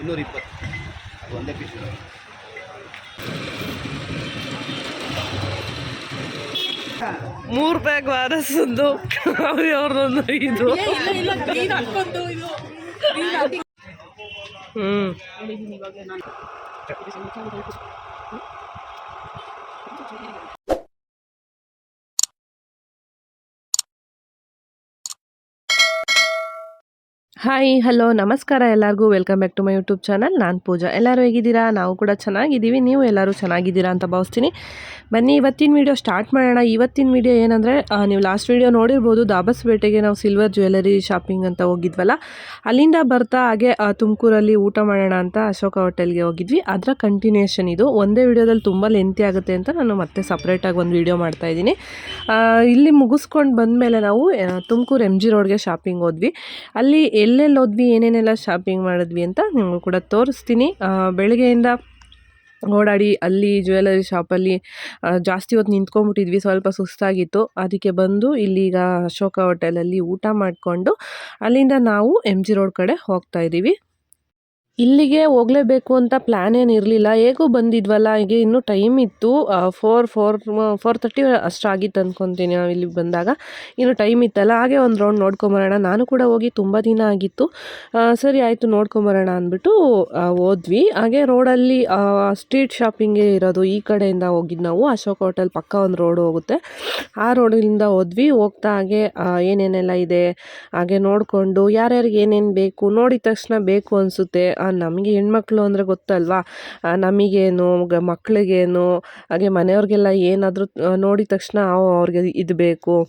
ಇನ್ನೂರ ಇಪ್ಪತ್ತು. ಅದು ಒಂದೇ ಪೀಸ್ ಮೂರು ಬ್ಯಾಗ್ ವಾರಸದ್ದು ಅವ್ರದೊಂದು ಇದು. ಹ್ಮ್. ಹಾಯ್ ಹಲೋ ನಮಸ್ಕಾರ ಎಲ್ಲರಿಗೂ. Welcome back to my YouTube channel ನಾನು ಪೂಜಾ. ಎಲ್ಲರೂ ಹೇಗಿದ್ದೀರಾ? ನಾವು ಕೂಡ ಚೆನ್ನಾಗಿದ್ದೀವಿ. ನೀವು ಎಲ್ಲರೂ ಚೆನ್ನಾಗಿದ್ದೀರಾ ಅಂತ ಭಾವಿಸ್ತೀನಿ. ಬನ್ನಿ, ಇವತ್ತಿನ ವೀಡಿಯೋ ಸ್ಟಾರ್ಟ್ ಮಾಡೋಣ. ಇವತ್ತಿನ ವೀಡಿಯೋ ಏನಂದರೆ ನೀವು ಲಾಸ್ಟ್ ವೀಡಿಯೋ ನೋಡಿರ್ಬೋದು. ದಾಬಸ್ಪೇಟೆಗೆ ನಾವು ಸಿಲ್ವರ್ ಜ್ಯುವೆಲರಿ ಶಾಪಿಂಗ್ ಅಂತ ಹೋಗಿದ್ವಲ್ಲ. ಅಲ್ಲಿಂದ ಬರ್ತಾ ಹಾಗೆ ತುಮಕೂರಲ್ಲಿ ಊಟ ಮಾಡೋಣ ಅಂತ ಅಶೋಕ ಹೋಟೆಲ್ಗೆ ಹೋಗಿದ್ವಿ. ಅದರ ಕಂಟಿನ್ಯೂಷನ್ ಇದು. ಒಂದೇ ವೀಡಿಯೋದಲ್ಲಿ ತುಂಬ ಲೆಂತಿ ಆಗುತ್ತೆ ಅಂತ ನಾನು ಮತ್ತೆ ಸಪ್ರೇಟಾಗಿ ಒಂದು ವೀಡಿಯೋ ಮಾಡ್ತಾ ಇದ್ದೀನಿ. ಇಲ್ಲಿ ಮುಗಿಸ್ಕೊಂಡು ಬಂದಮೇಲೆ ನಾವು ತುಮಕೂರು ಎಂ ಜಿ ರೋಡ್ಗೆ ಶಾಪಿಂಗ್ ಹೋದ್ವಿ. ಅಲ್ಲಿ ಎಲ್ಲೆಲ್ಲಿ ಹೋದ್ವಿ, ಏನೇನೆಲ್ಲ ಶಾಪಿಂಗ್ ಮಾಡಿದ್ವಿ ಅಂತ ನಿಮಗೂ ಕೂಡ ತೋರಿಸ್ತೀನಿ. ಬೆಳಗ್ಗೆಯಿಂದ ಓಡಾಡಿ ಅಲ್ಲಿ ಜ್ಯುವೆಲರಿ ಶಾಪಲ್ಲಿ ಜಾಸ್ತಿ ಹೊತ್ತು ನಿಂತ್ಕೊಂಡ್ಬಿಟ್ಟಿದ್ವಿ, ಸ್ವಲ್ಪ ಸುಸ್ತಾಗಿತ್ತು. ಅದಕ್ಕೆ ಬಂದು ಇಲ್ಲಿಗ ಅಶೋಕ ಹೋಟೆಲಲ್ಲಿ ಊಟ ಮಾಡಿಕೊಂಡು ಅಲ್ಲಿಂದ ನಾವು ಎಂ ಜಿ ರೋಡ್ ಕಡೆ ಹೋಗ್ತಾ ಇದ್ದೀವಿ. ಇಲ್ಲಿಗೆ ಹೋಗಲೇಬೇಕು ಅಂತ ಪ್ಲ್ಯಾನ್ ಏನು ಇರಲಿಲ್ಲ. ಹೇಗೂ ಬಂದಿದ್ವಲ್ಲ, ಹೀಗೆ ಇನ್ನೂ ಟೈಮ್ ಇತ್ತು. ಫೋರ್ ಫೋರ್ ಫೋರ್ ತರ್ಟಿ ಅಷ್ಟಾಗಿತ್ತು ಅಂದ್ಕೊತೀನಿ ನಾವು ಇಲ್ಲಿಗೆ ಬಂದಾಗ. ಇನ್ನು ಟೈಮ್ ಇತ್ತಲ್ಲ, ಹಾಗೆ ಒಂದು ರೌಂಡ್ ನೋಡ್ಕೊಂಬರೋಣ. ನಾನು ಕೂಡ ಹೋಗಿ ತುಂಬ ದಿನ ಆಗಿತ್ತು. ಸರಿ ಆಯಿತು, ನೋಡ್ಕೊಂಬರೋಣ ಅಂದ್ಬಿಟ್ಟು ಹೋದ್ವಿ. ಹಾಗೆ ರೋಡಲ್ಲಿ ಸ್ಟ್ರೀಟ್ ಶಾಪಿಂಗೇ ಇರೋದು ಈ ಕಡೆಯಿಂದ ಹೋಗಿದ್ದು ನಾವು. ಅಶೋಕ್ ಹೋಟೆಲ್ ಪಕ್ಕ ಒಂದು ರೋಡ್ ಹೋಗುತ್ತೆ. ಆ ರೋಡಿಂದ ಹೋದ್ವಿ. ಹೋಗ್ತಾ ಹಾಗೆ ಏನೇನೆಲ್ಲ ಇದೆ, ಹಾಗೆ ನೋಡಿಕೊಂಡು ಯಾರ್ಯಾರಿಗೆ ಏನೇನು ಬೇಕು, ನೋಡಿದ ತಕ್ಷಣ ಬೇಕು ಅನಿಸುತ್ತೆ. ನಮಗೆ ಹೆಣ್ಮಕ್ಳು ಅಂದರೆ ಗೊತ್ತಲ್ವಾ? ನಮಗೇನು, ಗ, ಮಕ್ಳಿಗೇನು, ಹಾಗೆ ಮನೆಯವ್ರಿಗೆಲ್ಲ ಏನಾದರೂ ನೋಡಿದ ತಕ್ಷಣ ಅವ್- ಅವ್ರಿಗೆ ಇದು ಬೇಕು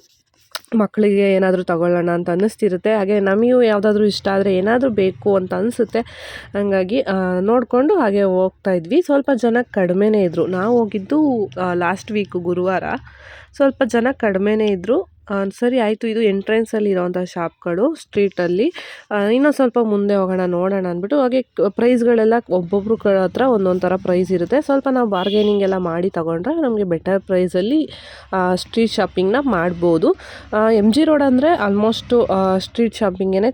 ಮಕ್ಕಳಿಗೆ ಏನಾದರೂ ತಗೊಳ್ಳೋಣ ಅಂತ ಅನ್ನಿಸ್ತಿರುತ್ತೆ. ಹಾಗೆ ನಮಗೂ ಯಾವುದಾದ್ರೂ ಇಷ್ಟ ಆದರೆ ಏನಾದರೂ ಬೇಕು ಅಂತ ಅನಿಸುತ್ತೆ. ಹಾಗಾಗಿ ನೋಡಿಕೊಂಡು ಹಾಗೆ ಹೋಗ್ತಾ ಇದ್ವಿ. ಸ್ವಲ್ಪ ಜನ ಕಡಿಮೆನೇ ಇದ್ದರು ನಾವು ಹೋಗಿದ್ದು ಲಾಸ್ಟ್ ವೀಕ್ ಗುರುವಾರ. ಸ್ವಲ್ಪ ಜನ ಕಡಿಮೆನೇ ಇದ್ದರು ಸರಿ ಆಯಿತು, ಇದು ಎಂಟ್ರೆನ್ಸಲ್ಲಿ ಇರೋವಂಥ ಶಾಪ್ಗಳು ಸ್ಟ್ರೀಟಲ್ಲಿ ಇನ್ನೊಂದು ಸ್ವಲ್ಪ ಮುಂದೆ ಹೋಗೋಣ, ನೋಡೋಣ ಅಂದ್ಬಿಟ್ಟು, ಹಾಗೆ ಪ್ರೈಸ್ಗಳೆಲ್ಲ ಒಬ್ಬೊಬ್ರು ಹತ್ರ ಒಂದೊಂದು ಥರ ಪ್ರೈಸ್ ಇರುತ್ತೆ. ಸ್ವಲ್ಪ ನಾವು ಬಾರ್ಗೇನಿಂಗ್ ಎಲ್ಲ ಮಾಡಿ ತೊಗೊಂಡ್ರೆ ನಮಗೆ ಬೆಟರ್ ಪ್ರೈಸಲ್ಲಿ ಸ್ಟ್ರೀಟ್ ಶಾಪಿಂಗ್ನ ಮಾಡ್ಬೋದು. ಎಂ ಜಿ ರೋಡ್ ಅಂದರೆ ಆಲ್ಮೋಸ್ಟು ಸ್ಟ್ರೀಟ್ ಶಾಪಿಂಗೇ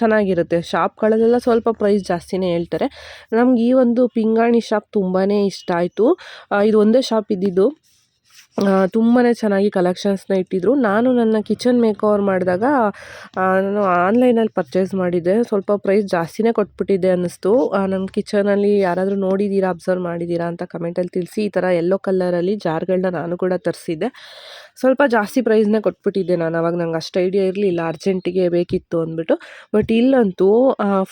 ಚೆನ್ನಾಗಿರುತ್ತೆ. ಶಾಪ್ಗಳಲ್ಲೆಲ್ಲ ಸ್ವಲ್ಪ ಪ್ರೈಸ್ ಜಾಸ್ತಿನೇ ಹೇಳ್ತಾರೆ. ನಮ್ಗೆ ಈ ಒಂದು ಪಿಂಗಾಣಿ ಶಾಪ್ ತುಂಬಾ ಇಷ್ಟ ಆಯಿತು. ಇದು ಒಂದೇ ಶಾಪ್ ಇದ್ದಿದ್ದು. ತುಂಬಾ ಚೆನ್ನಾಗಿ ಕಲೆಕ್ಷನ್ಸ್ನ ಇಟ್ಟಿದ್ರು. ನಾನು ನನ್ನ ಕಿಚನ್ ಮೇಕ್ ಓವರ್ ಮಾಡಿದಾಗ ನಾನು ಆನ್ಲೈನಲ್ಲಿ ಪರ್ಚೇಸ್ ಮಾಡಿದ್ದೆ. ಸ್ವಲ್ಪ ಪ್ರೈಸ್ ಜಾಸ್ತಿನೇ ಕೊಟ್ಬಿಟ್ಟಿದ್ದೆ ಅನ್ನಿಸ್ತು. ನನ್ನ ಕಿಚನಲ್ಲಿ ಯಾರಾದರೂ ನೋಡಿದ್ದೀರಾ ಅಬ್ಸರ್ವ್ ಮಾಡಿದ್ದೀರಾ ಅಂತ ಕಮೆಂಟಲ್ಲಿ ತಿಳಿಸಿ. ಈ ಥರ ಯೆಲ್ಲೋ ಕಲ್ಲರಲ್ಲಿ ಜಾರ್ಗಳನ್ನ ನಾನು ಕೂಡ ತರಿಸಿದ್ದೆ. ಸ್ವಲ್ಪ ಜಾಸ್ತಿ ಪ್ರೈಸ್ನೇ ಕೊಟ್ಬಿಟ್ಟಿದ್ದೆ ನಾನು, ಅವಾಗ ನಂಗೆ ಅಷ್ಟು ಐಡಿಯಾ ಇರಲಿಲ್ಲ, ಅರ್ಜೆಂಟಿಗೆ ಬೇಕಿತ್ತು ಅಂದ್ಬಿಟ್ಟು. ಬಟ್ ಇಲ್ಲಂತೂ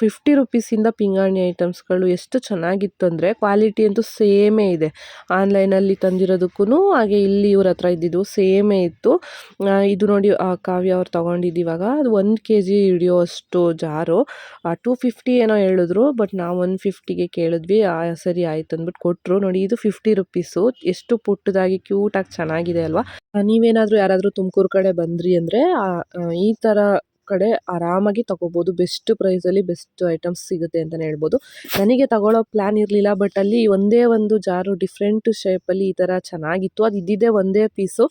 ಫಿಫ್ಟಿ ರುಪೀಸಿಂದ ಪಿಂಗಾಣಿ ಐಟಮ್ಸ್ಗಳು ಎಷ್ಟು ಚೆನ್ನಾಗಿತ್ತು ಅಂದರೆ ಕ್ವಾಲಿಟಿ ಅಂತೂ ಸೇಮೇ ಇದೆ. ಆನ್ಲೈನಲ್ಲಿ ತಂದಿರೋದಕ್ಕೂ ಹಾಗೆ ಇಲ್ಲಿ ಇವ್ರ ಹತ್ರ ಇದ್ದಿದ್ದು ಸೇಮೇ ಇತ್ತು. ಇದು ನೋಡಿ ಕಾವ್ಯ ಅವ್ರು ತೊಗೊಂಡಿದ್ದೀವಾಗ ಅದು ಒಂದು ಕೆ ಜಿ ಹಿಡಿಯೋ ಅಷ್ಟು ಜಾರು. ಟೂ ಫಿಫ್ಟಿ ಏನೋ ಹೇಳಿದ್ರು ಬಟ್ ನಾವು ಒನ್ ಫಿಫ್ಟಿಗೆ ಕೇಳಿದ್ವಿ ಸರಿ ಆಯ್ತು ಅಂದ್ಬಿಟ್ಟು ಕೊಟ್ಟರು ನೋಡಿ, ಇದು ಫಿಫ್ಟಿ ರುಪೀಸು ಎಷ್ಟು ಪುಟ್ಟದಾಗಿ ಕ್ಯೂಟಾಗಿ ಚೆನ್ನಾಗಿದೆ ಅಲ್ವಾ? ನೀವೇನಾದರೂ ಯಾರಾದರೂ ತುಮಕೂರು ಕಡೆ ಬಂದ್ರಿ ಅಂದರೆ ಈ ಥರ ಕಡೆ ಆರಾಮಾಗಿ ತಗೋಬೋದು. ಬೆಸ್ಟ್ ಪ್ರೈಸಲ್ಲಿ ಬೆಸ್ಟ್ ಐಟಮ್ಸ್ ಸಿಗುತ್ತೆ ಅಂತಲೇ ಹೇಳ್ಬೋದು. ನನಗೆ ತಗೊಳ್ಳೋ ಪ್ಲ್ಯಾನ್ ಇರಲಿಲ್ಲ ಬಟ್ ಅಲ್ಲಿ ಒಂದೇ ಒಂದು ಜಾರು ಡಿಫ್ರೆಂಟ್ ಶೇಪಲ್ಲಿ ಈ ಥರ ಚೆನ್ನಾಗಿತ್ತು. ಅದು ಇದ್ದಿದ್ದೇ ಒಂದೇ ಪೀಸು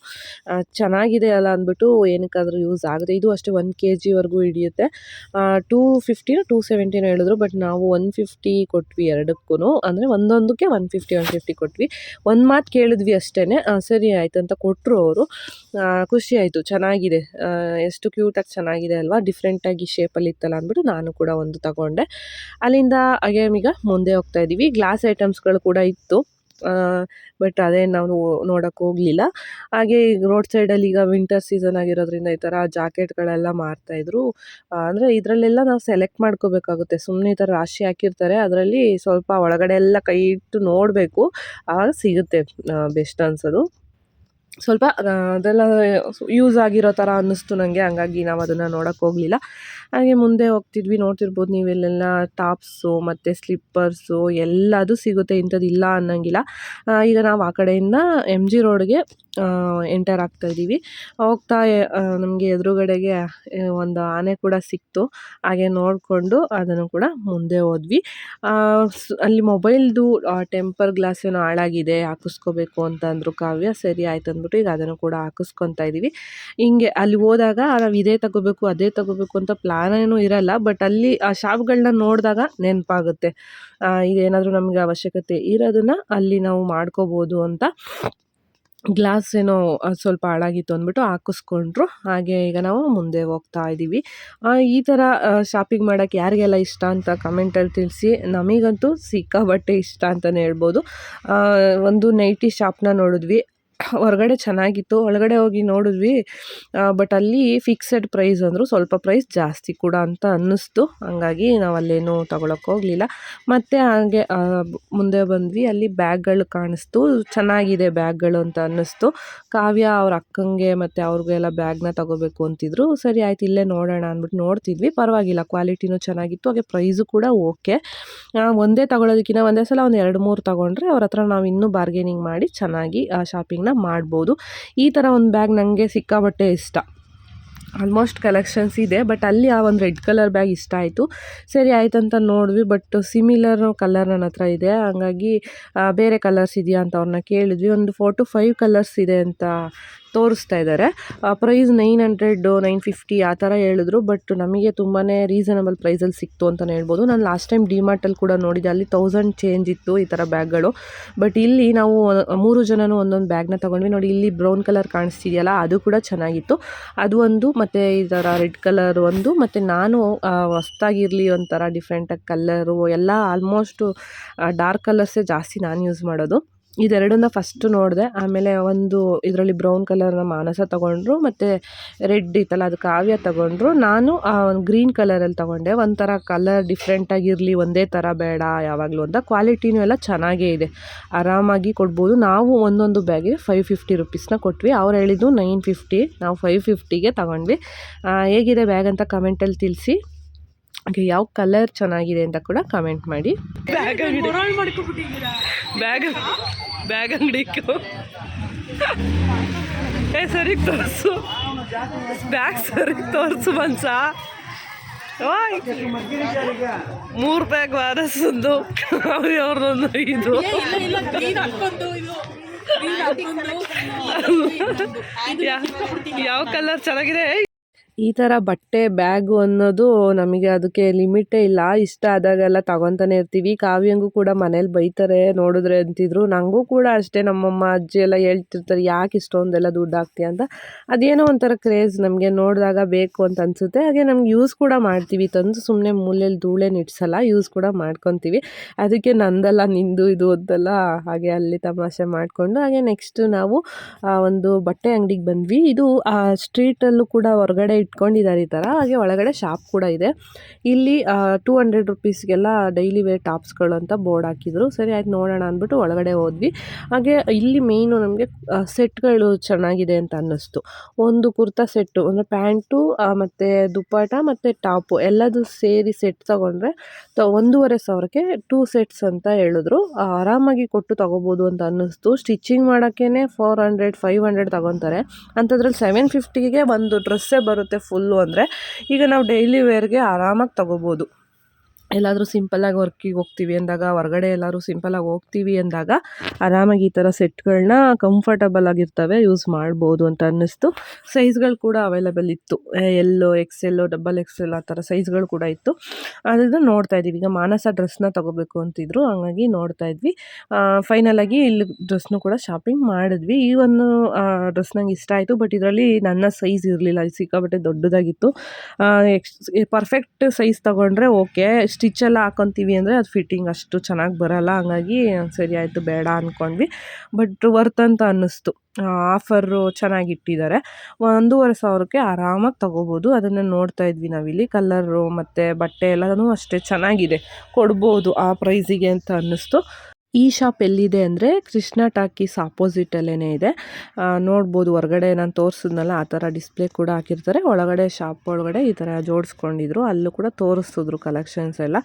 ಚೆನ್ನಾಗಿದೆ ಅಲ್ಲ ಅಂದ್ಬಿಟ್ಟು ಏನಕ್ಕಾದರೂ ಯೂಸ್ ಆಗುತ್ತೆ. ಇದು ಅಷ್ಟೇ ಒನ್ ಕೆ ಜಿವರೆಗೂ ಹಿಡಿಯುತ್ತೆ. ಟೂ ಫಿಫ್ಟಿನ ಟೂ ಸೆವೆಂಟಿನ ಹೇಳಿದ್ರು ಬಟ್ ನಾವು ಒನ್ ಫಿಫ್ಟಿ ಕೊಟ್ವಿ ಎರಡಕ್ಕೂ ಅಂದರೆ ಒಂದೊಂದಕ್ಕೆ ಒನ್ ಫಿಫ್ಟಿ ಒನ್ ಫಿಫ್ಟಿ ಕೊಟ್ವಿ. ಒಂದು ಮಾತು ಕೇಳಿದ್ವಿ ಅಷ್ಟೇ ಸರಿ ಆಯ್ತು ಅಂತ ಕೊಟ್ಟರು ಅವರು. ಖುಷಿ ಆಯಿತು. ಚೆನ್ನಾಗಿದೆ. ಎಷ್ಟು ಕ್ಯೂಟಾಗಿ ಚೆನ್ನಾಗಿದೆ ಅಲ್ವಾ? ಡಿಫ್ರೆಂಟಾಗಿ ಶೇಪಲ್ಲಿ ಇತ್ತಲ್ಲ ಅಂದ್ಬಿಟ್ಟು ನಾನು ಕೂಡ ಒಂದು ತಗೊಂಡೆ. ಅಲ್ಲಿಂದ ಹಾಗೆ ಈಗ ಮುಂದೆ ಹೋಗ್ತಾ ಇದ್ದೀವಿ ಗ್ಲಾಸ್ ಐಟಮ್ಸ್ಗಳು ಕೂಡ ಇತ್ತು. ಬಟ್ ಅದೇ ನಾವು ನೋಡೋಕ್ಕೆ ಹೋಗಲಿಲ್ಲ. ಹಾಗೆ ಈಗ ರೋಡ್ ಸೈಡಲ್ಲಿ ಈಗ ವಿಂಟರ್ ಸೀಸನ್ ಆಗಿರೋದ್ರಿಂದ ಈ ಥರ ಜಾಕೆಟ್ಗಳೆಲ್ಲ ಮಾರ್ತಾಯಿದ್ರು ಅಂದರೆ ಇದರಲ್ಲೆಲ್ಲ ನಾವು ಸೆಲೆಕ್ಟ್ ಮಾಡ್ಕೋಬೇಕಾಗುತ್ತೆ. ಸುಮ್ಮನೆ ಈ ಥರ ರಾಶಿ ಹಾಕಿರ್ತಾರೆ. ಅದರಲ್ಲಿ ಸ್ವಲ್ಪ ಒಳಗಡೆ ಎಲ್ಲ ಕೈ ಇಟ್ಟು ನೋಡಬೇಕು. ಆವಾಗ ಸಿಗುತ್ತೆ ಬೆಸ್ಟ್ ಅನ್ಸೋದು. ಸ್ವಲ್ಪ ಅದೆಲ್ಲ ಯೂಸ್ ಆಗಿರೋ ಥರ ಅನ್ನಿಸ್ತು ನನಗೆ ಹಂಗಾಗಿ ನಾವು ಅದನ್ನು ನೋಡೋಕ್ಕೆ ಹೋಗಲಿಲ್ಲ. ಹಾಗೆ ಮುಂದೆ ಹೋಗ್ತಿದ್ವಿ. ನೋಡ್ತಿರ್ಬೋದು ನೀವೆಲ್ಲೆಲ್ಲ ಟಾಪ್ಸು, ಮತ್ತು ಸ್ಲಿಪ್ಪರ್ಸು ಎಲ್ಲದು ಸಿಗುತ್ತೆ ಇಂಥದ್ದು ಇಲ್ಲ ಅನ್ನೋಂಗಿಲ್ಲ. ಈಗ ನಾವು ಆ ಕಡೆಯಿಂದ ಎಂ ಜಿ ರೋಡ್ಗೆ ಎಂಟರ್ ಆಗ್ತಾ ಇದ್ದೀವಿ. ಹೋಗ್ತಾ ನಮಗೆ ಎದುರುಗಡೆಗೆ ಒಂದು ಆನೆ ಕೂಡ ಸಿಕ್ತು. ಹಾಗೆ ನೋಡಿಕೊಂಡು ಅದನ್ನು ಕೂಡ ಮುಂದೆ ಹೋದ್ವಿ. ಅಲ್ಲಿ ಮೊಬೈಲ್ದು ಟೆಂಪರ್ ಗ್ಲಾಸ್ ಏನೋ ಹಾಳಾಗಿದೆ, ಹಾಕಿಸ್ಕೋಬೇಕು ಅಂತ ಅಂದರು ಕಾವ್ಯ. ಸರಿ ಆಯ್ತು ಅಂದ್ಬಿಟ್ಟು ಈಗ ಅದನ್ನು ಕೂಡ ಹಾಕಿಸ್ಕೊತಾ ಇದ್ದೀವಿ. ಹಿಂಗೆ ಅಲ್ಲಿ ಹೋದಾಗ ನಾವು ಇದೇ ತಗೋಬೇಕು, ಅದೇ ತಗೋಬೇಕು ಅಂತ ಪ್ಲಾನ್ ಏನೂ ಇರಲ್ಲ. ಬಟ್ ಅಲ್ಲಿ ಆ ಶಾಪ್ಗಳನ್ನ ನೋಡಿದಾಗ ನೆನಪಾಗುತ್ತೆ. ಇದೇನಾದರೂ ನಮಗೆ ಅವಶ್ಯಕತೆ ಇರೋದನ್ನ ಅಲ್ಲಿ ನಾವು ಮಾಡ್ಕೋಬೋದು ಅಂತ. ಗ್ಲಾಸ್ ಏನೋ ಸ್ವಲ್ಪ ಹಾಳಾಗಿತ್ತು ಅಂದ್ಬಿಟ್ಟು ಹಾಕಿಸ್ಕೊಂಡ್ರು. ಹಾಗೆ ಈಗ ನಾವು ಮುಂದೆ ಹೋಗ್ತಾ ಇದ್ದೀವಿ. ಈ ಥರ ಶಾಪಿಂಗ್ ಮಾಡೋಕ್ಕೆ ಯಾರಿಗೆಲ್ಲ ಇಷ್ಟ ಅಂತ ಕಮೆಂಟಲ್ಲಿ ತಿಳಿಸಿ. ನಮಗಂತೂ ಸಿಕ್ಕಾಬಟ್ಟೆ ಇಷ್ಟ ಅಂತಲೇ ಹೇಳ್ಬೋದು. ಒಂದು ನೈಟಿ ಶಾಪ್ನ ನೋಡಿದ್ವಿ. ಹೊರಗಡೆ ಚೆನ್ನಾಗಿತ್ತು. ಒಳಗಡೆ ಹೋಗಿ ನೋಡಿದ್ವಿ. ಬಟ್ ಅಲ್ಲಿ ಫಿಕ್ಸೆಡ್ ಪ್ರೈಸ್ ಅಂದರು ಸ್ವಲ್ಪ ಪ್ರೈಸ್ ಜಾಸ್ತಿ ಕೂಡ ಅಂತ ಅನ್ನಿಸ್ತು. ಹಂಗಾಗಿ ನಾವು ಅಲ್ಲೇನು ತಗೊಳಕ್ಕೆ ಹೋಗಲಿಲ್ಲ. ಮತ್ತು ಹಾಗೆ ಮುಂದೆ ಬಂದ್ವಿ. ಅಲ್ಲಿ ಬ್ಯಾಗ್ಗಳು ಕಾಣಿಸ್ತು. ಚೆನ್ನಾಗಿದೆ ಬ್ಯಾಗ್ಗಳು ಅಂತ ಅನ್ನಿಸ್ತು. ಕಾವ್ಯ ಅವ್ರ ಅಕ್ಕಂಗೆ ಮತ್ತು ಅವ್ರಿಗೆಲ್ಲ ಬ್ಯಾಗ್ನ ತಗೋಬೇಕು ಅಂತಿದ್ರು. ಸರಿ ಆಯ್ತು, ಇಲ್ಲೇ ನೋಡೋಣ ಅಂದ್ಬಿಟ್ಟು ನೋಡ್ತಿದ್ವಿ. ಪರವಾಗಿಲ್ಲ ಕ್ವಾಲಿಟಿನೂ ಚೆನ್ನಾಗಿತ್ತು. ಹಾಗೆ ಪ್ರೈಸು ಕೂಡ ಓಕೆ ಒಂದೇ ತಗೊಳೋದಕ್ಕಿಂತ ಒಂದೇ ಸಲ ಒಂದು ಎರಡು ಮೂರು ತಗೊಂಡ್ರೆ ಅವ್ರ ಹತ್ರ ನಾವು ಇನ್ನೂ ಬಾರ್ಗೇನಿಂಗ್ ಮಾಡಿ ಚೆನ್ನಾಗಿ ಶಾಪಿಂಗ್ನ ಮಾಡ್ಬೋದು. ಈ ಥರ ಒಂದು ಬ್ಯಾಗ್ ನನಗೆ ಸಿಕ್ಕಾಬಟ್ಟೆ ಇಷ್ಟ. ಆಲ್ಮೋಸ್ಟ್ ಕಲೆಕ್ಷನ್ಸ್ ಇದೆ, ಬಟ್ ಅಲ್ಲಿ ಆ ಒಂದು ರೆಡ್ ಕಲರ್ ಬ್ಯಾಗ್ ಇಷ್ಟ ಆಯಿತು. ಸರಿ ಆಯ್ತು ಅಂತ ನೋಡಿದ್ವಿ, ಬಟ್ ಸಿಮಿಲರ್ ಕಲರ್ ನನ್ನ ಹತ್ರ ಇದೆ. ಹಾಗಾಗಿ ಬೇರೆ ಕಲರ್ಸ್ ಇದೆಯಾ ಅಂತ ಅವ್ರನ್ನ ಕೇಳಿದ್ವಿ. ಒಂದು ಫೋರ್ ಟು ಫೈವ್ ಕಲರ್ಸ್ ಇದೆ ಅಂತ ತೋರಿಸ್ತಾ ಇದ್ದಾರೆ. Price nine hundred nine fifty ಆ ಥರ ಹೇಳಿದ್ರು ಬಟ್ ನಮಗೆ ತುಂಬಾ ರೀಸನಬಲ್ ಪ್ರೈಸಲ್ಲಿ ಸಿಕ್ತು ಅಂತಲೇ ಹೇಳ್ಬೋದು. ನಾನು ಲಾಸ್ಟ್ ಟೈಮ್ ಡಿಮಾರ್ಟಲ್ಲಿ ಕೂಡ ನೋಡಿದೆ, ಅಲ್ಲಿ ತೌಸಂಡ್ ಚೇಂಜ್ ಇತ್ತು ಈ ಥರ ಬ್ಯಾಗ್ಗಳು ಬಟ್ ಇಲ್ಲಿ ನಾವು ಮೂರು ಜನನೂ ಒಂದೊಂದು ಬ್ಯಾಗ್ನ ತೊಗೊಂಡ್ವಿ. ನೋಡಿ, ಇಲ್ಲಿ ಬ್ರೌನ್ ಕಲರ್ ಕಾಣಿಸ್ತಿದೆಯಲ್ಲ, ಅದು ಕೂಡ ಚೆನ್ನಾಗಿತ್ತು. ಅದು ಒಂದು, ಮತ್ತು ಈ ಥರ ರೆಡ್ ಕಲರ್ ಒಂದು, ಮತ್ತು ನಾನು ಹೊಸ್ತಾಗಿರಲಿ ಒಂಥರ ಡಿಫ್ರೆಂಟಾಗಿ ಕಲ್ಲರು ಎಲ್ಲ ಆಲ್ಮೋಸ್ಟು ಡಾರ್ಕ್ ಕಲರ್ಸೇ ಜಾಸ್ತಿ ನಾನು ಯೂಸ್ ಮಾಡೋದು. ಇದೆರಡನ್ನ ಫಸ್ಟು ನೋಡಿದೆ, ಆಮೇಲೆ ಒಂದು ಇದರಲ್ಲಿ ಬ್ರೌನ್ ಕಲರ್ನ ಮಾನಸ ತೊಗೊಂಡ್ರು, ಮತ್ತು ರೆಡ್ ಇತ್ತಲ್ಲ, ಅದು ಕಾವ್ಯ ತಗೊಂಡ್ರು. ನಾನು ಒಂದು ಗ್ರೀನ್ ಕಲರಲ್ಲಿ ತೊಗೊಂಡೆ. ಒಂಥರ ಕಲರ್ ಡಿಫ್ರೆಂಟಾಗಿರಲಿ ಒಂದೇ ಥರ ಬೇಡ ಯಾವಾಗಲೂ ಅಂತ. ಕ್ವಾಲಿಟಿನೂ ಎಲ್ಲ ಚೆನ್ನಾಗೇ ಇದೆ. ಆರಾಮಾಗಿ ಕೊಡ್ಬೋದು. ನಾವು ಒಂದೊಂದು ಬ್ಯಾಗಿಗೆ ಫೈವ್ ಫಿಫ್ಟಿ ರುಪೀಸ್ನ ಕೊಟ್ವಿ. ಅವ್ರು ಹೇಳಿದ್ದು ನೈನ್ ಫಿಫ್ಟಿ ನಾವು ಫೈವ್ ಫಿಫ್ಟಿಗೆ ತಗೊಂಡ್ವಿ. ಹೇಗಿದೆ ಬ್ಯಾಗ್ ಅಂತ ಕಮೆಂಟಲ್ಲಿ ತಿಳಿಸಿ. ಹಾಗೆ ಯಾವ ಕಲರ್ ಚೆನ್ನಾಗಿದೆ ಅಂತ ಕೂಡ ಕಮೆಂಟ್ ಮಾಡಿ. ಬ್ಯಾಗ್ ಅಂಗಡಿ. ಬ್ಯಾಗ್ ಬ್ಯಾಗ್ ಇಕ್ಕು ಏ ಸರಿ ತೋರಿಸು. ಬ್ಯಾಗ್ ಸರಿ ತೋರಿಸು ಮನ್ಸ. ಓಯ್. ಮೂರು ಬ್ಯಾಗ್ ವಾರಸೊಂದು ಅವ್ರದೊಂದು ಇದು. ಯಾವ ಕಲರ್ ಚೆನ್ನಾಗಿದೆ? ಈ ಥರ ಬಟ್ಟೆ, ಬ್ಯಾಗು ಅನ್ನೋದು ನಮಗೆ ಅದಕ್ಕೆ ಲಿಮಿಟೇ ಇಲ್ಲ. ಇಷ್ಟ ಆದಾಗೆಲ್ಲ ತಗೊತಾನೆ ಇರ್ತೀವಿ. ಕಾವ್ಯಂಗೂ ಕೂಡ ಮನೇಲಿ ಬೈತಾರೆ, ನೋಡಿದ್ರೆ ಅಂತಿದ್ರು. ನನಗೂ ಕೂಡ ಅಷ್ಟೇ. ನಮ್ಮಮ್ಮ, ಅಜ್ಜಿ ಎಲ್ಲ ಹೇಳ್ತಿರ್ತಾರೆ, ಯಾಕೆ ಇಷ್ಟೊಂದೆಲ್ಲ ದುಡ್ಡು ಹಾಕ್ತೀಯ? ಅಂತ. ಅದೇನೋ ಒಂಥರ ಕ್ರೇಜ್ ನಮಗೆ ನೋಡಿದಾಗ ಬೇಕು ಅಂತ ಅನಿಸುತ್ತೆ. ಹಾಗೆ ನಮ್ಗೆ ಯೂಸ್ ಕೂಡ ಮಾಡ್ತೀವಿ. ತಂದು ಸುಮ್ಮನೆ ಮೂಲೆಯಲ್ಲಿ ಧೂಳೇನು ಇಡ್ಸಲ್ಲ ಯೂಸ್ ಕೂಡ ಮಾಡ್ಕೊತೀವಿ. ಅದಕ್ಕೆ ನಂದಲ್ಲ, ನಿಂದು, ಇದು ಅಂತಲ್ಲ ಹಾಗೆ ಅಲ್ಲಿ ತಮಾಷೆ ಮಾಡಿಕೊಂಡು. ಹಾಗೆ ನೆಕ್ಸ್ಟ್ ನಾವು ಒಂದು ಬಟ್ಟೆ ಅಂಗಡಿಗೆ ಬಂದ್ವಿ. ಇದು ಸ್ಟ್ರೀಟಲ್ಲೂ ಕೂಡ ಹೊರಗಡೆ ಇಟ್ಕೊಂಡಿದ್ದಾರೆ ಈ ಥರ. ಹಾಗೆ ಒಳಗಡೆ ಶಾಪ್ ಕೂಡ ಇದೆ. ಇಲ್ಲಿ ಟೂ ಹಂಡ್ರೆಡ್ ರುಪೀಸ್ಗೆಲ್ಲ ಡೈಲಿ ವೇರ್ ಟಾಪ್ಸ್ಗಳು ಅಂತ ಬೋರ್ಡ್ ಹಾಕಿದ್ರು. ಸರಿ, ಆಯ್ತು, ನೋಡೋಣ ಅಂದ್ಬಿಟ್ಟು ಒಳಗಡೆ ಹೋದ್ವಿ. ಹಾಗೆ ಇಲ್ಲಿ ಮೇಯ್ನು ನಮಗೆ ಸೆಟ್ಗಳು ಚೆನ್ನಾಗಿದೆ ಅಂತ ಅನ್ನಿಸ್ತು. ಒಂದು ಕುರ್ತಾ ಸೆಟ್ಟು ಅಂದರೆ ಪ್ಯಾಂಟು ಮತ್ತು ದುಪ್ಪಾಟ ಮತ್ತು ಟಾಪು ಎಲ್ಲದು ಸೇರಿ ಸೆಟ್ ತೊಗೊಂಡ್ರೆ ತ, ಒಂದೂವರೆ ಸಾವಿರಕ್ಕೆ ಟೂ ಸೆಟ್ಸ್ ಅಂತ ಹೇಳಿದ್ರು. ಆರಾಮಾಗಿ ಕೊಟ್ಟು ತೊಗೋಬೋದು ಅಂತ ಅನ್ನಿಸ್ತು. ಸ್ಟಿಚಿಂಗ್ ಮಾಡೋಕ್ಕೇ ಫೋರ್ ಹಂಡ್ರೆಡ್ ಫೈವ್ ಹಂಡ್ರೆಡ್ ತೊಗೊತಾರೆ. ಅಂಥದ್ರಲ್ಲಿ ಸೆವೆನ್ ಫಿಫ್ಟಿಗೆ ಒಂದು ಡ್ರೆಸ್ಸೇ ಬರುತ್ತೆ. ಫುಲ್ಲು ಅಂದರೆ ಈಗ ನಾವು ಡೈಲಿ ವೇರ್ಗೆ ಆರಾಮಾಗಿ ತೊಗೋಬೋದು. ಎಲ್ಲಾದರೂ ಸಿಂಪಲ್ಲಾಗಿ ವರ್ಕಿಗೆ ಹೋಗ್ತೀವಿ ಅಂದಾಗ, ಹೊರಗಡೆ ಎಲ್ಲರೂ ಸಿಂಪಲ್ಲಾಗಿ ಹೋಗ್ತೀವಿ ಅಂದಾಗ, ಆರಾಮಾಗಿ ಈ ಥರ ಸೆಟ್ಗಳನ್ನ ಕಂಫರ್ಟಬಲ್ ಆಗಿರ್ತವೆ ಯೂಸ್ ಮಾಡ್ಬೋದು ಅಂತ ಅನ್ನಿಸ್ತು. ಸೈಜ್ಗಳು ಕೂಡ ಅವೈಲೇಬಲ್ ಇತ್ತು. ಎಲ್ಲೋ ಎಕ್ಸ್ ಎಲ್ಲೋ ಡಬಲ್ ಎಕ್ಸ್ ಎಲ್ ಆ ಥರ ಸೈಜ್ಗಳು ಕೂಡ ಇತ್ತು. ಅದನ್ನು ನೋಡ್ತಾ ಇದ್ದೀವಿ. ಈಗ ಮಾನಸ ಡ್ರೆಸ್ನ ತೊಗೋಬೇಕು ಅಂತಿದ್ರು. ಹಂಗಾಗಿ ನೋಡ್ತಾ ಇದ್ವಿ. ಫೈನಲಾಗಿ ಇಲ್ಲಿ ಡ್ರೆಸ್ನು ಕೂಡ ಶಾಪಿಂಗ್ ಮಾಡಿದ್ವಿ. ಈ ಒಂದು ಡ್ರೆಸ್ ನಂಗೆ ಇಷ್ಟ ಆಯಿತು. ಬಟ್ ಇದರಲ್ಲಿ ನನ್ನ ಸೈಜ್ ಇರಲಿಲ್ಲ. ಸಿಕ್ಕಾಬಟ್ಟೆ ದೊಡ್ಡದಾಗಿತ್ತು. ಎಕ್ಸ್ ಪರ್ಫೆಕ್ಟ್ ಸೈಜ್ ತೊಗೊಂಡ್ರೆ ಓಕೆ ಸ್ಟಿಚೆಲ್ಲ ಹಾಕೊತೀವಿ ಅಂದರೆ ಅದು ಫಿಟ್ಟಿಂಗ್ ಅಷ್ಟು ಚೆನ್ನಾಗಿ ಬರಲ್ಲ. ಹಂಗಾಗಿ ಸರಿ ಆಯಿತು, ಬೇಡ ಅಂದ್ಕೊಂಡ್ವಿ ಬಟ್ ವರ್ತ್ ಅಂತ ಅನ್ನಿಸ್ತು. ಆಫರು ಚೆನ್ನಾಗಿಟ್ಟಿದ್ದಾರೆ. ಒಂದೂವರೆ ಸಾವಿರಕ್ಕೆ ಆರಾಮಾಗಿ ತೊಗೋಬೋದು. ಅದನ್ನು ನೋಡ್ತಾ ಇದ್ವಿ ನಾವಿಲ್ಲಿ. ಕಲ್ಲರು ಮತ್ತು ಬಟ್ಟೆ ಎಲ್ಲನೂ ಅಷ್ಟೇ ಚೆನ್ನಾಗಿದೆ. ಕೊಡ್ಬೋದು ಆ ಪ್ರೈಸಿಗೆ ಅಂತ ಅನ್ನಿಸ್ತು. ಈ ಶಾಪ್ ಎಲ್ಲಿದೆ ಅಂದರೆ ಕೃಷ್ಣ ಟಾಕೀಸ್ ಆಪೋಸಿಟಲ್ಲೇ ಇದೆ. ನೋಡ್ಬೋದು ಹೊರಗಡೆ ನಾನು ತೋರಿಸಿದ್ನಲ್ಲ, ಆ ಥರ ಡಿಸ್ಪ್ಲೇ ಕೂಡ ಹಾಕಿರ್ತಾರೆ. ಒಳಗಡೆ ಶಾಪ್ ಒಳಗಡೆ ಈ ಥರ ಜೋಡಿಸ್ಕೊಂಡಿದ್ರು. ಅಲ್ಲೂ ಕೂಡ ತೋರಿಸಿದ್ರು ಕಲೆಕ್ಷನ್ಸ್ ಎಲ್ಲ.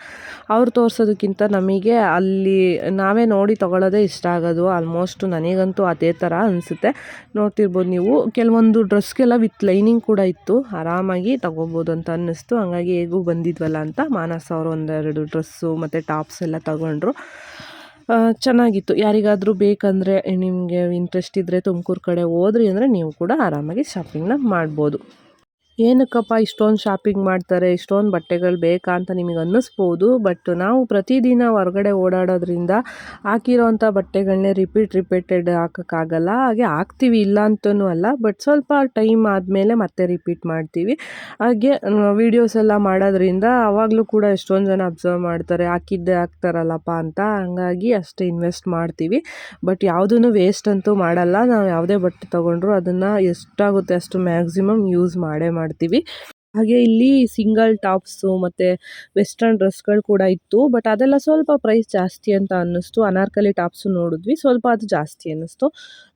ಅವ್ರು ತೋರಿಸೋದಕ್ಕಿಂತ ನಮಗೆ ಅಲ್ಲಿ ನಾವೇ ನೋಡಿ ತೊಗೊಳ್ಳೋದೇ ಇಷ್ಟ ಆಗೋದು. ಆಲ್ಮೋಸ್ಟ್ ನನಗಂತೂ ಅದೇ ಥರ ಅನಿಸುತ್ತೆ. ನೋಡ್ತಿರ್ಬೋದು ನೀವು, ಕೆಲವೊಂದು ಡ್ರೆಸ್ಗೆಲ್ಲ ವಿತ್ ಲೈನಿಂಗ್ ಕೂಡ ಇತ್ತು. ಆರಾಮಾಗಿ ತೊಗೋಬೋದು ಅಂತ ಅನ್ನಿಸ್ತು. ಹಂಗಾಗಿ ಹೇಗೂ ಬಂದಿದ್ವಲ್ಲ ಅಂತ ಮಾನಸ ಅವರು ಒಂದೆರಡು ಡ್ರೆಸ್ಸು ಮತ್ತು ಟಾಪ್ಸ್ ಎಲ್ಲ ತಗೊಂಡ್ರು. ಚೆನ್ನಾಗಿತ್ತು. ಯಾರಿಗಾದರೂ ಬೇಕಂದರೆ ನಿಮಗೆ ಇಂಟ್ರೆಸ್ಟ್ ಇದ್ದರೆ ತುಮಕೂರು ಕಡೆ ಹೋದ್ರಿ ಅಂದರೆ ನೀವು ಕೂಡ ಆರಾಮಾಗಿ ಶಾಪಿಂಗ್ನ ಮಾಡ್ಬೋದು. ಏನಕ್ಕಪ್ಪ ಇಷ್ಟೊಂದು ಶಾಪಿಂಗ್ ಮಾಡ್ತಾರೆ, ಇಷ್ಟೊಂದು ಬಟ್ಟೆಗಳು ಬೇಕಾ ಅಂತ ನಿಮಗೆ ಅನ್ನಿಸ್ಬೋದು ಬಟ್ ನಾವು ಪ್ರತಿದಿನ ಹೊರಗಡೆ ಓಡಾಡೋದ್ರಿಂದ ಹಾಕಿರೋವಂಥ ಬಟ್ಟೆಗಳನ್ನೇ ರಿಪೀಟ್ ರಿಪೀಟೆಡ್ ಹಾಕೋಕ್ಕಾಗಲ್ಲ, ಹಾಗೆ ಹಾಕ್ತೀವಿ ಇಲ್ಲ ಅಂತಲೂ ಅಲ್ಲ ಬಟ್ ಸ್ವಲ್ಪ ಟೈಮ್ ಆದಮೇಲೆ ಮತ್ತೆ ರಿಪೀಟ್ ಮಾಡ್ತೀವಿ. ಹಾಗೆ ವೀಡಿಯೋಸ್ ಎಲ್ಲ ಮಾಡೋದ್ರಿಂದ ಆವಾಗಲೂ ಕೂಡ ಎಷ್ಟೊಂದು ಜನ ಅಬ್ಸರ್ವ್ ಮಾಡ್ತಾರೆ, ಹಾಕಿದ್ದೆ ಹಾಕ್ತಾರಲ್ಲಪ್ಪ ಅಂತ, ಹಂಗಾಗಿ ಅಷ್ಟೇ ಇನ್ವೆಸ್ಟ್ ಮಾಡ್ತೀವಿ. ಬಟ್ ಯಾವುದೂ ವೇಸ್ಟ್ ಅಂತೂ ಮಾಡಲ್ಲ, ನಾವು ಯಾವುದೇ ಬಟ್ಟೆ ತೊಗೊಂಡ್ರು ಅದನ್ನು ಎಷ್ಟಾಗುತ್ತೆ ಅಷ್ಟು ಮ್ಯಾಕ್ಸಿಮಮ್ ಯೂಸ್ ಮಾಡೇ ಮಾಡ್ತೀವಿ. ಮಾಡ್ತೀವಿ. ಹಾಗೆ ಇಲ್ಲಿ ಸಿಂಗಲ್ ಟಾಪ್ಸು ಮತ್ತು ವೆಸ್ಟರ್ನ್ ಡ್ರೆಸ್ಗಳು ಕೂಡ ಇತ್ತು ಬಟ್ ಅದೆಲ್ಲ ಸ್ವಲ್ಪ ಪ್ರೈಸ್ ಜಾಸ್ತಿ ಅಂತ ಅನ್ನಿಸ್ತು. ಅನಾರ್ಕಲಿ ಟಾಪ್ಸು ನೋಡಿದ್ವಿ ಸ್ವಲ್ಪ ಅದು ಜಾಸ್ತಿ ಅನ್ನಿಸ್ತು.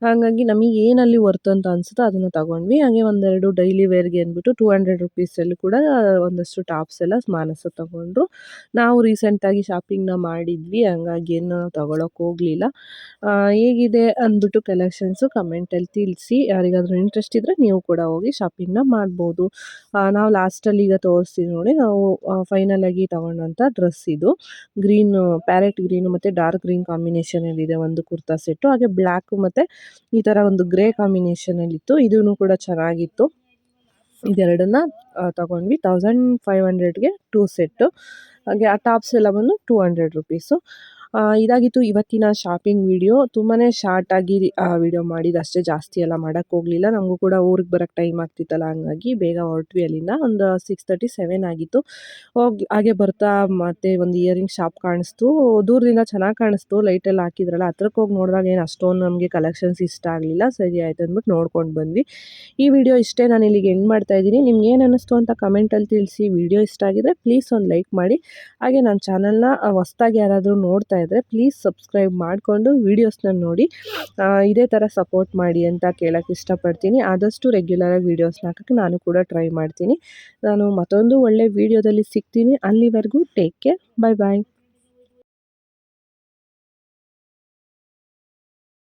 ಹಾಗಾಗಿ ನಮಗೆ ಏನಲ್ಲಿ ವರ್ತ್ ಅಂತ ಅನಿಸುತ್ತೋ ಅದನ್ನು ತಗೊಂಡ್ವಿ. ಹಾಗೆ ಒಂದೆರಡು ಡೈಲಿ ವೇರ್ಗೆ ಅಂದ್ಬಿಟ್ಟು ಟೂ ಹಂಡ್ರೆಡ್ ರುಪೀಸಲ್ಲಿ ಕೂಡ ಒಂದಷ್ಟು ಟಾಪ್ಸ್ ಎಲ್ಲ ಮಾನಸ ತಗೊಂಡ್ರು. ನಾವು ರೀಸೆಂಟಾಗಿ ಶಾಪಿಂಗ್ನ ಮಾಡಿದ್ವಿ ಹಂಗಾಗಿ ಏನು ತಗೊಳಕ್ಕೆ ಹೋಗಲಿಲ್ಲ. ಹೇಗಿದೆ ಅಂದ್ಬಿಟ್ಟು ಕಲೆಕ್ಷನ್ಸು ಕಮೆಂಟಲ್ಲಿ ತಿಳಿಸಿ. ಯಾರಿಗಾದರೂ ಇಂಟ್ರೆಸ್ಟ್ ಇದ್ದರೆ ನೀವು ಕೂಡ ಹೋಗಿ ಶಾಪಿಂಗ್ನ ಮಾಡ್ಬೋದು. ಆ, ನಾವು ಲಾಸ್ಟಲ್ಲಿ ಈಗ ತೋರಿಸ್ತೀವಿ ನೋಡಿ, ನಾವು ಫೈನಲ್ ಆಗಿ ತಗೊಂಡಂಥ ಡ್ರೆಸ್ ಇದು. ಗ್ರೀನ್, ಪ್ಯಾರೆಟ್ ಗ್ರೀನು ಮತ್ತು ಡಾರ್ಕ್ ಗ್ರೀನ್ ಕಾಂಬಿನೇಷನಲ್ಲಿದೆ ಒಂದು ಕುರ್ತಾ ಸೆಟ್ಟು ಹಾಗೆ ಬ್ಲ್ಯಾಕು ಮತ್ತು ಈ ಥರ ಒಂದು ಗ್ರೇ ಕಾಂಬಿನೇಷನಲ್ಲಿತ್ತು ಇದೂ ಕೂಡ ಚೆನ್ನಾಗಿತ್ತು. ಇದೆರಡನ್ನ ತಗೊಂಡ್ವಿ. ತೌಸಂಡ್ ಫೈವ್ ಹಂಡ್ರೆಡ್ಗೆ ಟೂ ಸೆಟ್ಟು ಹಾಗೆ ಆ ಟಾಪ್ಸ್ ಎಲ್ಲ ಬಂದು ಟೂ ಹಂಡ್ರೆಡ್ ರುಪೀಸು ಇದಾಗಿತ್ತು ಇವತ್ತಿನ ಶಾಪಿಂಗ್ ವಿಡಿಯೋ ತುಂಬಾ ಶಾರ್ಟಾಗಿ ವಿಡಿಯೋ ಮಾಡಿದ್ದು. ಅಷ್ಟೇ ಜಾಸ್ತಿ ಎಲ್ಲ ಮಾಡೋಕ್ಕೆ ಹೋಗಲಿಲ್ಲ. ನಮಗೂ ಕೂಡ ಊರಿಗೆ ಬರೋಕ್ಕೆ ಟೈಮ್ ಆಗ್ತಿತ್ತಲ್ಲ, ಹಂಗಾಗಿ ಬೇಗ ಹೊರಟ್ವಿ ಅಲ್ಲಿಂದ. ಒಂದು ಸಿಕ್ಸ್ ತರ್ಟಿ ಸೆವೆನ್ ಆಗಿತ್ತು. ಹೋಗಿ, ಹಾಗೆ ಬರ್ತಾ ಮತ್ತೆ ಒಂದು ಇಯರಿಂಗ್ ಶಾಪ್ ಕಾಣಿಸ್ತು. ದೂರದಿಂದ ಚೆನ್ನಾಗಿ ಕಾಣಿಸ್ತು. ಲೈಟೆಲ್ಲ ಹಾಕಿದ್ರಲ್ಲ. ಹತ್ರಕ್ಕೆ ಹೋಗಿ ನೋಡಿದಾಗ ಏನು ಅಷ್ಟೊಂದು ನಮಗೆ ಕಲೆಕ್ಷನ್ಸ್ ಇಷ್ಟ ಆಗಲಿಲ್ಲ. ಸರಿ ಆಯ್ತು ಅಂದ್ಬಿಟ್ಟು ನೋಡ್ಕೊಂಡು ಬಂದ್ವಿ. ಈ ವಿಡಿಯೋ ಇಷ್ಟೇ ನಾನು ಇಲ್ಲಿಗೆ ಎಂಡ್ ಮಾಡ್ತಾ ಇದ್ದೀನಿ. ನಿಮ್ಗೆ ಏನು ಅನ್ನಿಸ್ತು ಅಂತ ಕಮೆಂಟಲ್ಲಿ ತಿಳಿಸಿ. ವಿಡಿಯೋ ಇಷ್ಟ ಆಗಿದ್ರೆ ಪ್ಲೀಸ್ ಒಂದು ಲೈಕ್ ಮಾಡಿ. ಹಾಗೆ ನನ್ನ ಚಾನಲ್ನ ಹೊಸ್ದಾಗಿ ಯಾರಾದರೂ ನೋಡ್ತಾ ಇದ್ದರೆ ಪ್ಲೀಸ್ ಸಬ್ಸ್ಕ್ರೈಬ್ ಮಾಡಿಕೊಂಡು ವೀಡಿಯೋಸ್ನ ನೋಡಿ. ಇದೇ ಥರ ಸಪೋರ್ಟ್ ಮಾಡಿ ಅಂತ ಕೇಳೋಕ್ಕೆ ಇಷ್ಟಪಡ್ತೀನಿ. ಆದಷ್ಟು ರೆಗ್ಯುಲರಾಗಿ ವೀಡಿಯೋಸ್ನ ಹಾಕೋಕ್ಕೆ ನಾನು ಕೂಡ ಟ್ರೈ ಮಾಡ್ತೀನಿ. ನಾನು ಮತ್ತೊಂದು ಒಳ್ಳೆ ವೀಡಿಯೋದಲ್ಲಿ ಸಿಗ್ತೀನಿ. ಅಲ್ಲಿವರೆಗೂ ಟೇಕ್ ಕೇರ್ ಬಾಯ್ ಬಾಯ್